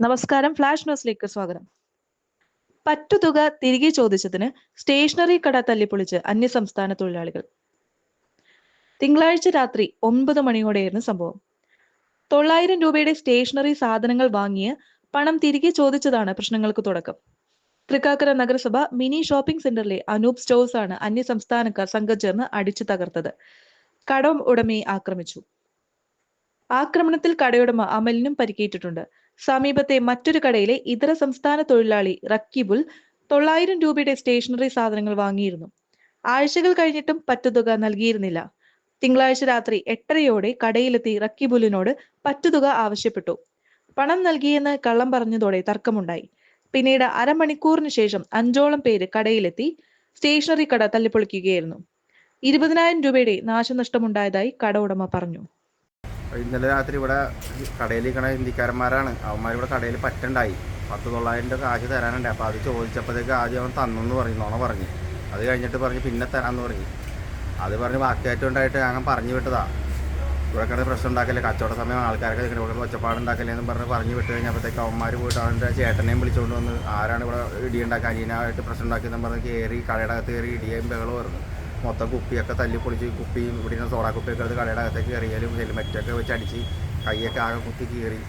നമസ്കാരം ഫ്ലാഷ് ന്യൂസിലേക്ക് സ്വാഗതം. പറ്റുതുക തിരികെ ചോദിച്ചതിന് സ്റ്റേഷനറി കട തല്ലിപ്പൊളിച്ച് അന്യസംസ്ഥാന തൊഴിലാളികൾ തിങ്കളാഴ്ച രാത്രി ഒൻപത് മണിയോടെയായിരുന്നു സംഭവം. തൊള്ളായിരം രൂപയുടെ സ്റ്റേഷനറി സാധനങ്ങൾ വാങ്ങിയ പണം തിരികെ ചോദിച്ചതാണ് പ്രശ്നങ്ങൾക്ക് തുടക്കം. തൃക്കാക്കര നഗരസഭ മിനി ഷോപ്പിംഗ് സെന്ററിലെ അനൂപ് സ്റ്റോഴ്സ് ആണ് അന്യസംസ്ഥാനക്കാർ സംഘം ചേർന്ന് അടിച്ചു തകർത്തത്. കടം ഉടമയെ ആക്രമിച്ചു. ആക്രമണത്തിൽ കടയുടമ അമലിനും പരിക്കേറ്റിട്ടുണ്ട്. സമീപത്തെ മറ്റൊരു കടയിലെ ഇതര സംസ്ഥാന തൊഴിലാളി റക്കിബുൽ തൊള്ളായിരം രൂപയുടെ സ്റ്റേഷനറി സാധനങ്ങൾ വാങ്ങിയിരുന്നു. ആഴ്ചകൾ കഴിഞ്ഞിട്ടും പറ്റുതുക നൽകിയിരുന്നില്ല. തിങ്കളാഴ്ച രാത്രി എട്ടരയോടെ കടയിലെത്തി റക്കീബുലിനോട് പറ്റുതുക ആവശ്യപ്പെട്ടു. പണം നൽകിയെന്ന് കള്ളം പറഞ്ഞതോടെ തർക്കമുണ്ടായി. പിന്നീട് അരമണിക്കൂറിന് ശേഷം അഞ്ചോളം പേര് കടയിലെത്തി സ്റ്റേഷനറി കട തല്ലിപ്പൊളിക്കുകയായിരുന്നു ഇരുപതിനായിരം രൂപയുടെ നാശനഷ്ടമുണ്ടായതായി കട ഉടമ പറഞ്ഞു. ഇന്നലെ രാത്രി ഇവിടെ കടയിലിരിക്കണ ഹിന്ദിക്കാരന്മാരാണ് അവന്മാർ ഇവിടെ കടയിൽ പറ്റുണ്ടായി. പത്ത് തൊള്ളായിരം രൂപ കാശ് തരാനുണ്ട്. അപ്പോൾ അത് ചോദിച്ചപ്പോഴത്തേക്ക് ആദ്യം അവൻ തന്നെന്ന് പറഞ്ഞു നോണ പറഞ്ഞു. അത് കഴിഞ്ഞിട്ട് പറഞ്ഞ് പിന്നെ തരാമെന്ന് പറഞ്ഞു. അത് പറഞ്ഞ് വാക്കേറ്റം ഉണ്ടായിട്ട് പറഞ്ഞു വിട്ടതാ. ഇവിടെ കിടന്ന് പ്രശ്നം ഉണ്ടാക്കല്ലേ? കച്ചവട സമയം ആൾക്കാരൊക്കെ ഇവിടെ ഒച്ചപ്പാട് ഉണ്ടാക്കല്ലേ എന്ന് പറഞ്ഞ് പറഞ്ഞു വിട്ട് കഴിഞ്ഞപ്പോഴത്തേക്ക് അവന്മാർ പോയിട്ട് അവന്റെ ചേട്ടനെയും വിളിച്ചുകൊണ്ട് വന്ന് ആരാണ് ഇവിടെ ഇടിയുണ്ടാക്കാൻ അനിയനായിട്ട് പ്രശ്നം ഉണ്ടാക്കിയെന്ന് പറഞ്ഞ് കയറി കടയുടെ അകത്ത് കയറി ഇടിയും ബഹളവും വരുന്നു മൊത്തം കുപ്പിയൊക്കെ തല്ലി പൊളിച്ച് കുപ്പിയും ഇവിടെ നിന്ന് സോഡാ കുപ്പിയൊക്കെ എടുത്ത് കടയുടെ അകത്തേക്ക് കയറിയാലും ഹെൽമെറ്റൊക്കെ വെച്ച് അടിച്ച് കൈയൊക്കെ ആകെ കുത്തി കീറി.